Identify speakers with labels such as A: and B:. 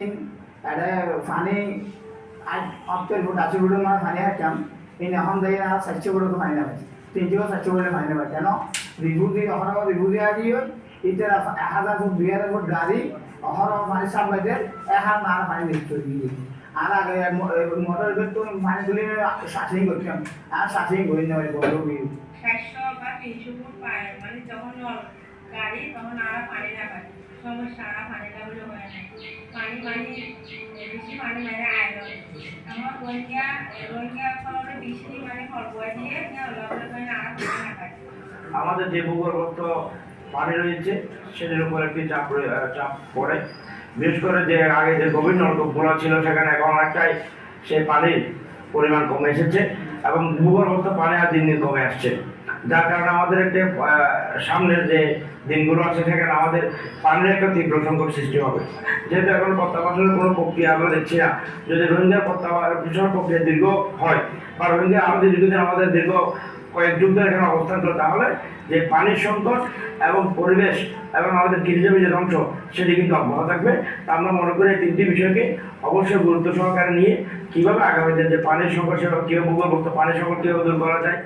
A: এটা পানি আজ অপ্তের ফুট, আশি ফুটের মানে পানি হাঁটতাম এই এখন দেখি আর চারশো ফুটে পানি নামাইছে তিনশো চারশো ফুটে পানি নামাই কেন? রিভুজি অহরহ রিভুজি আজি এতিয়া এক হাজার ফুট, দুই হাজার ফুট গাড়ি অহরহ পানি সাপ্লাইতে এক হাত মার পানি দিচ্ছে দিয়ে আর আগে মোটর তো পানি তুলে সার্চিং করতাম আর সার্চিং করে নেওয়ার বড় বিল
B: চারশো বা তিনশো ফুট মানে যখন গাড়ি, তখন আর পানি না পায় হয় না পানি পানি বেশি পানি আমার বেশি মানে দিয়ে
C: আমাদের যে ভূগর্ভস্থ পানি রয়েছে, সেটার উপর একটি চাপ চাপ পড়ে। বিশেষ করে যে আগে যে গভীর নলকূপগুলো ছিল, সেখানে এখন অনেকটাই সেই পানির পরিমাণ কমে এসেছে এবং ভূগর্ভস্থ পানি আর দিন দিন কমে আসছে। যার কারণে আমাদের একটি সামনের যে দিনগুলো আছে সেখানে আমাদের পানির একটা তীব্র সংকট সৃষ্টি হবে। যেহেতু এখন প্রত্যাবাসনের কোনো প্রক্রিয়া আমরা দেখছি না, যদি রোহিঙ্গা প্রত্যাবাসন প্রক্রিয়া দীর্ঘ হয় বা রোহিঙ্গা আমাদের দীর্ঘদিন আমাদের দীর্ঘ কয়েক যুগ ধরে এখানে অবস্থান করে, তাহলে যে পানির সংকট এবং পরিবেশ এবং আমাদের কৃষিজমি যে ধ্বংস, সেটি কিন্তু অব্যাহত থাকবে। তা আমরা মনে করি এই তিনটি বিষয়কে অবশ্যই গুরুত্ব সহকারে নিয়ে কীভাবে আগামীতে যে পানির সংকট, সেটা কীভাবে ভূগর্ভস্থ পানির সংকট কীভাবে দূর করা যায়